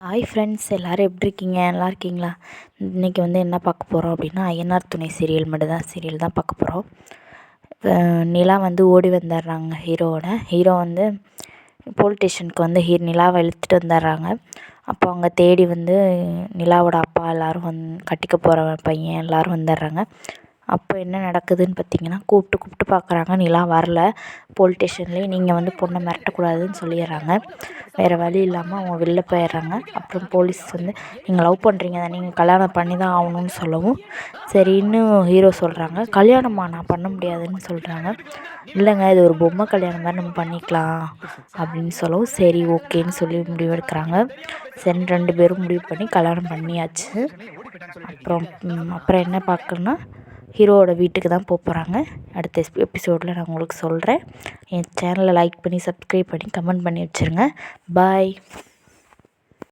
Hi friends எல்லோரும் எப்படி இருக்கீங்க? நல்லா இருக்கீங்களா? இன்றைக்கி வந்து என்ன பார்க்க போகிறோம் அப்படின்னா ஐயனார் துணை சீரியல் மட்டும் தான் சீரியல் தான் பார்க்க போகிறோம் நிலா வந்து ஓடி வந்துடுறாங்க ஹீரோவோட ஹீரோ வந்து போலீஸ் ஸ்டேஷனுக்கு வந்து ஹீ நிலாவை இழுத்துட்டு வந்துடுறாங்க. அப்போ அங்கே தேடி வந்து நிலாவோட அப்பா எல்லோரும் வந் கட்டிக்க போகிற பையன் எல்லோரும் வந்துடுறாங்க. அப்போ என்ன நடக்குதுன்னு பார்த்தீங்கன்னா கூப்பிட்டு கூப்பிட்டு பார்க்குறாங்க. நிலா வரல. போலீஸ் ஸ்டேஷன்லேயே நீங்கள் வந்து பொண்ணை மிரட்டக்கூடாதுன்னு சொல்லிடுறாங்க. வேறு வழி இல்லாமல் அவங்க வெளில போயிடுறாங்க. அப்புறம் போலீஸ் வந்து நீங்கள் லவ் பண்ணுறீங்க நீங்கள் கல்யாணம் பண்ணி தான் ஆகணுன்னு சொல்லவும். சரின்னு ஹீரோ சொல்கிறாங்க கல்யாணமா நான் பண்ண முடியாதுன்னு சொல்கிறாங்க இல்லைங்க இது ஒரு பொம்மை கல்யாணம் மாதிரி நம்ம பண்ணிக்கலாம். அப்படின்னு சொல்லவும் சரி ஓகேன்னு சொல்லி முடிவெடுக்கிறாங்க சரி ரெண்டு பேரும் முடிவு பண்ணி கல்யாணம் பண்ணியாச்சு. அப்புறம் அப்புறம் என்ன பார்க்கணுன்னா ஹீரோவோட வீட்டுக்கு தான் போக போகிறாங்க அடுத்த எபிசோடில் நான் உங்களுக்கு சொல்கிறேன் என் சேனலை லைக் பண்ணி சப்ஸ்கிரைப் பண்ணி கமெண்ட் பண்ணி வச்சுருங்க. பாய்